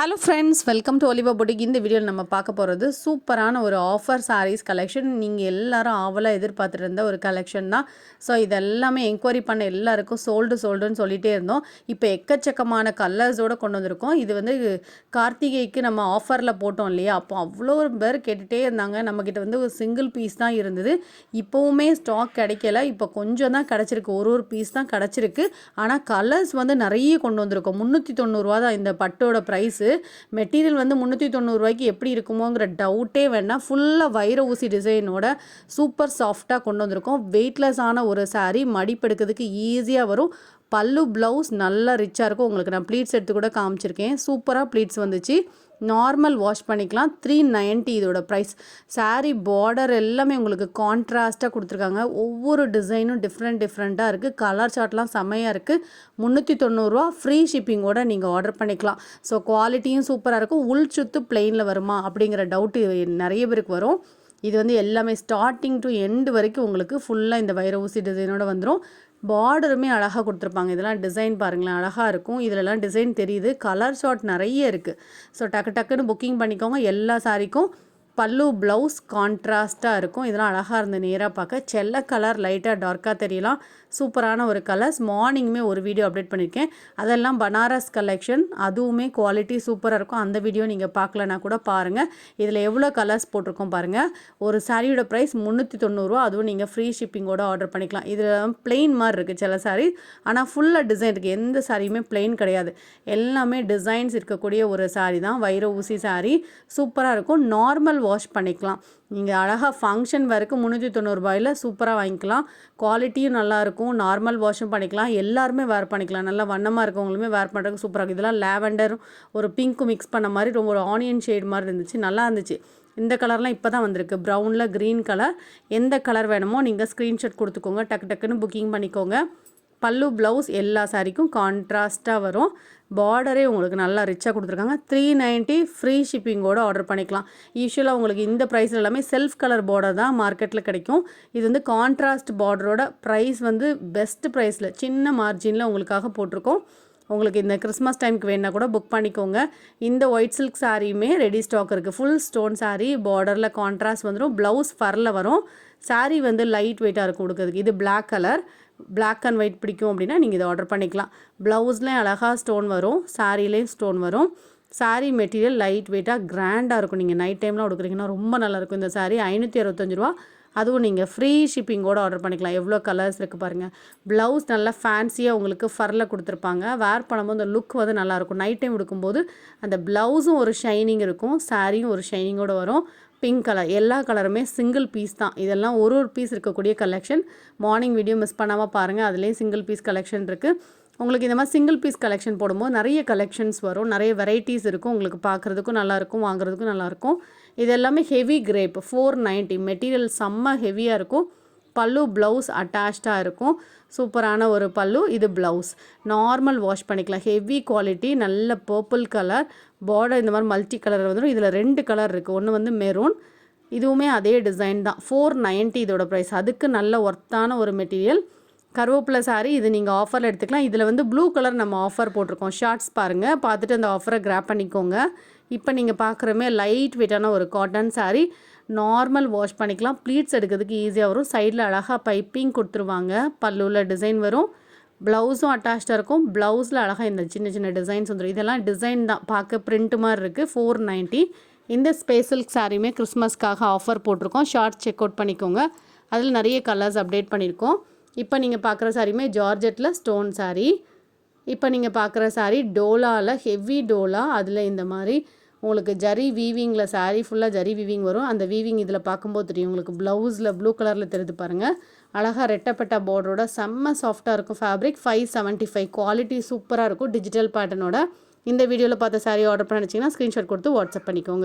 Hello friends welcome to Oliva boutique இந்த வீடியோவில் நம்ம பார்க்க போகிறது சூப்பரான ஒரு ஆஃபர் சாரீஸ் கலெக்ஷன் நீங்கள் எல்லாரும் ஆவலாக எதிர்பார்த்துட்டு இருந்த ஒரு கலெக்ஷன் தான். ஸோ இதெல்லாமே என்கொயரி பண்ண எல்லாருக்கும் சோல்டு சோல்டுன்னு சொல்லிகிட்டே இருந்தோம். இப்போ எக்கச்சக்கமான கலர்ஸோடு கொண்டு வந்திருக்கோம். இது வந்து கார்த்திகைக்கு நம்ம ஆஃபரில் போட்டோம் இல்லையா? அப்போ அவ்வளோ பேர் கேட்டுகிட்டே இருந்தாங்க. நம்மக்கிட்ட வந்து ஒரு சிங்கிள் பீஸ் தான் இருந்தது. இப்போவுமே ஸ்டாக் கிடைக்கல. இப்போ கொஞ்சம் தான் கிடச்சிருக்கு. ஒரு ஒரு பீஸ் தான் கிடச்சிருக்கு. ஆனால் கலர்ஸ் வந்து நிறைய கொண்டு வந்திருக்கோம். முந்நூற்றி தொண்ணூறுரூவா தான் இந்த பட்டோட ப்ரைஸு மெட்டீரியல் வந்து முந்நூற்றி தொண்ணூறுரூவாய்க்கு எப்படி இருக்குமோங்கிற டவுட்டே வேணால் ஃபுல்லாக வைர ஊசி டிசைனோட சூப்பர் சாஃப்டாக கொண்டு வந்திருக்கோம். வெயிட்லெஸ்ஸான ஒரு சாரீ மடிப்பெடுக்கிறதுக்கு ஈஸியாக வரும். பல்லு ப்ளவுஸ் நல்லா ரிச்சாக இருக்கும். உங்களுக்கு நான் ப்ளீட்ஸ் எடுத்து கூட காமிச்சிருக்கேன். சூப்பராக ப்ளீட்ஸ் வந்துச்சு. நார்மல் வாஷ் பண்ணிக்கலாம். த்ரீ நைன்ட்டி இதோட ப்ரைஸ் சாரீ பார்டர் எல்லாமே உங்களுக்கு கான்ட்ராஸ்ட்டாக கொடுத்துருக்காங்க. ஒவ்வொரு டிசைனும் டிஃப்ரெண்ட் டிஃப்ரெண்ட்டாக இருக்குது கலர் சார்ட்லாம் செம்மையாக இருக்குது முந்நூற்றி தொண்ணூறுரூவா ஃப்ரீ ஷிப்பிங்கோட நீங்கள் ஆர்டர் பண்ணிக்கலாம். ஸோ குவாலிட்டியும் சூப்பராக இருக்கும். உள் சுத்து பிளெயினில் வருமா அப்படிங்கிற டவுட்டு நிறைய பேருக்கு வரும். இது வந்து எல்லாமே ஸ்டார்டிங் டு எண்டு வரைக்கும் உங்களுக்கு ஃபுல்லாக இந்த வைர ஊசி டிசைனோட வந்துடும் பார்டருமே அழகாக கொடுத்துருப்பாங்க. இதெல்லாம் டிசைன் பாருங்களேன் அழகாக இருக்கும். இதிலலாம் டிசைன் தெரியுது. கலர் ஷார்ட் நிறைய இருக்குது ஸோ டக்கு டக்குன்னு புக்கிங் பண்ணிக்கோங்க. எல்லா சாரிக்கும் பல்லு ப்ளவுஸ் கான்ட்ராஸ்ட்டாக இருக்கும். இதெல்லாம் அழகாக இருந்து நேராக பார்க்க செல்ல கலர் லைட்டாக டார்க்காக தெரியலாம். சூப்பரான ஒரு கலர்ஸ். மார்னிங்குமே ஒரு வீடியோ அப்டேட் பண்ணியிருக்கேன் அதெல்லாம் பனாரஸ் கலெக்ஷன். அதுவுமே குவாலிட்டி சூப்பராக இருக்கும். அந்த வீடியோ நீங்கள் பார்க்கலனா கூட பாருங்கள் இதில் எவ்வளோ கலர்ஸ் போட்டிருக்கோம் பாருங்கள் ஒரு சாரியோட ப்ரைஸ் முந்நூற்றி தொண்ணூறுரூவா அதுவும் நீங்கள் ஃப்ரீ ஷிப்பிங்கோட ஆர்டர் பண்ணிக்கலாம். இதில் பிளெயின் மாதிரி இருக்குது சில சாரீ ஆனால் ஃபுல்லாக டிசைன் இருக்குது எந்த சாரியுமே பிளெயின் கிடையாது. எல்லாமே டிசைன்ஸ் இருக்கக்கூடிய ஒரு சாரீ தான். வைர ஊசி சாரீ சூப்பராக இருக்கும். நார்மல் வாஷ் பண்ணிக்கலாம். நீங்கள் அழகாக ஃபங்க்ஷன் வரைக்கும் முந்நூற்றி தொண்ணூறுபாயில் சூப்பராக வாங்கிக்கலாம். குவாலிட்டியும் நல்லாயிருக்கும் நார்மல் வாஷும் பண்ணிக்கலாம். எல்லாருமே வேர் பண்ணிக்கலாம். நல்லா வண்ணமாக இருக்கவங்களுமே வேர் பண்ணுறதுக்கு சூப்பராக இருக்கும். இதெல்லாம் லேவெண்டரும் ஒரு பிங்க்கும் மிக்ஸ் பண்ண மாதிரி ரொம்ப ஒரு ஆனியன் ஷேட் மாதிரி இருந்துச்சு. நல்லா இருந்துச்சு. இந்த கலர்லாம் இப்போ தான் வந்திருக்கு. ப்ரௌனில் க்ரீன் கலர் எந்த கலர் வேணுமோ நீங்கள் ஸ்க்ரீன்ஷாட் கொடுத்துக்கோங்க. டக்கு டக்குன்னு புக்கிங் பண்ணிக்கோங்க. பல்லு ப்ளவுஸ் எல்லா சாரிக்கும் கான்ட்ராஸ்ட்டாக வரும். பார்டரே உங்களுக்கு நல்லா ரிச்சாக கொடுத்துருக்காங்க. த்ரீ நைன்ட்டி ஃப்ரீ ஷிப்பிங்கோடு ஆர்டர் பண்ணிக்கலாம். யூஸ்வலாக உங்களுக்கு இந்த ப்ரைஸில் எல்லாமே செல்ஃப் கலர் பார்டர் தான் மார்க்கெட்டில் கிடைக்கும். இது வந்து கான்ட்ராஸ்ட் பார்டரோட ப்ரைஸ் வந்து பெஸ்ட் ப்ரைஸில் சின்ன மார்ஜினில் உங்களுக்காக போட்டிருக்கோம். உங்களுக்கு இந்த கிறிஸ்மஸ் டைமுக்கு வேணால் கூட புக் பண்ணிக்கோங்க. இந்த ஒயிட் சில்க் சாரியுமே ரெடி ஸ்டாக் இருக்குது ஃபுல் ஸ்டோன் சாரீ பார்டரில் கான்ட்ராஸ்ட் வந்துடும் ப்ளவுஸ் ஃபரில் வரும். சாரீ வந்து லைட் வெயிட்டாக இருக்கும் கொடுக்குறதுக்கு இது black colour black and white பிடிக்கும் அப்படின்னா நீங்கள் இதை ஆர்டர் பண்ணிக்கலாம். ப்ளவுஸ்லேயும் அழகாக ஸ்டோன் வரும். சாரீலேயும் ஸ்டோன் வரும். சாரீ மெட்டீரியல் லைட் வெயிட்டாக கிராண்டாக இருக்கும். நீங்கள் நைட் டைம்லாம் கொடுக்குறீங்கன்னா ரொம்ப நல்லாயிருக்கும் இந்த சாரீ ஐநூற்றி அறுபத்தஞ்சு ரூபா அதுவும் நீங்கள் ஃப்ரீ ஷிப்பிங்கோடு ஆர்டர் பண்ணிக்கலாம். எவ்வளோ கலர்ஸ் இருக்குது பாருங்கள் ப்ளவுஸ் நல்லா ஃபேன்சியாக உங்களுக்கு ஃபரில் கொடுத்துருப்பாங்க. வேர் பண்ணும்போது அந்த லுக் வந்து நல்லாயிருக்கும். நைட் டைம் எடுக்கும்போது அந்த ப்ளவுஸும் ஒரு ஷைனிங் இருக்கும். சாரியும் ஒரு ஷைனிங்கோடு வரும். பிங்க் கலர் எல்லா கலருமே சிங்கிள் பீஸ் தான். இதெல்லாம் ஒரு ஒரு பீஸ் இருக்கக்கூடிய கலெக்ஷன் மார்னிங் வீடியோ மிஸ் பண்ணாமல் பாருங்கள் அதுலேயும் சிங்கிள் பீஸ் கலெக்ஷன் இருக்குது உங்களுக்கு இந்த மாதிரி சிங்கிள் பீஸ் கலெக்ஷன் போடும்போது நிறைய கலெக்ஷன்ஸ் வரும். நிறைய வெரைட்டிஸ் இருக்கும். உங்களுக்கு பார்க்குறதுக்கும் நல்லாயிருக்கும் வாங்குறதுக்கும் நல்லாயிருக்கும். இது எல்லாமே heavy crepe four ninety material செம்ம ஹெவியாக இருக்கும். பல்லு ப்ளவுஸ் அட்டாச்சாக இருக்கும். சூப்பரான ஒரு பல்லு இது ப்ளவுஸ் நார்மல் வாஷ் பண்ணிக்கலாம். ஹெவி குவாலிட்டி நல்ல பர்பிள் கலர் பார்டர் இந்த மாதிரி மல்டி கலர் வந்துடும் இதில் ரெண்டு கலர் இருக்குது ஒன்று வந்து மெரூன் இதுவுமே அதே டிசைன் தான். ஃபோர் நைன்ட்டி இதோட ப்ரைஸ் அதுக்கு நல்ல ஒர்த்தான ஒரு மெட்டீரியல் கருவேப்பிலை சாரி இது நீங்கள் ஆஃபரில் எடுத்துக்கலாம். இதில் வந்து ப்ளூ கலர் நம்ம ஆஃபர் போட்டிருக்கோம். ஷார்ட்ஸ் பாருங்கள் பார்த்துட்டு அந்த ஆஃபரை கிராப் பண்ணிக்கோங்க. இப்போ நீங்கள் பார்க்குறமே லைட் வெயிட்டான ஒரு காட்டன் சாரீ நார்மல் வாஷ் பண்ணிக்கலாம். ப்ளீட்ஸ் எடுக்கிறதுக்கு ஈஸியாக வரும். சைடில் அழகாக பைப்பிங் கொடுத்துருவாங்க. பல்லுவில் டிசைன் வரும். ப்ளவுஸும் அட்டாச்சாக இருக்கும். ப்ளவுஸில் அழகாக இந்த சின்ன சின்ன டிசைன்ஸ் வந்துடும் இதெல்லாம் டிசைன் தான். பார்க்க பிரிண்ட் மாதிரி இருக்குது ஃபோர் நைன்ட்டி இந்த ஸ்பேசல்க் சாரியுமே கிறிஸ்மஸ்க்காக ஆஃபர் போட்டிருக்கோம். ஷார்ட் செக் அவுட் பண்ணிக்கோங்க. அதில் நிறைய கலர்ஸ் அப்டேட் பண்ணியிருக்கோம். இப்போ நீங்கள் பார்க்குற சாரியுமே ஜார்ஜெட்டில் ஸ்டோன் சாரீ இப்போ நீங்கள் பார்க்குற சாரீ டோலாவில் ஹெவி டோலா அதில் இந்த மாதிரி உங்களுக்கு ஜரி வீவிங்கில் சாரீ ஃபுல்லாக ஜரி வீவிங் வரும். அந்த வீவிங் இதில் பார்க்கும்போது தெரியும். உங்களுக்கு ப்ளவுஸில் ப்ளூ கலரில் தெரிஞ்சு பாருங்கள் அழகாக ரெட்டப்பட்ட பார்டரோட செம்ம சாஃப்டாக இருக்கும் fabric five seventy five quality சூப்பராக இருக்கும் டிஜிட்டல் பேட்டர்னோட இந்த வீடியோவில் பார்த்த சாரீ ஆர்டர் பண்ண நினச்சிங்கன்னா ஸ்க்ரீன்ஷாட் கொடுத்து வாட்ஸ்அப் பண்ணிக்கோங்க.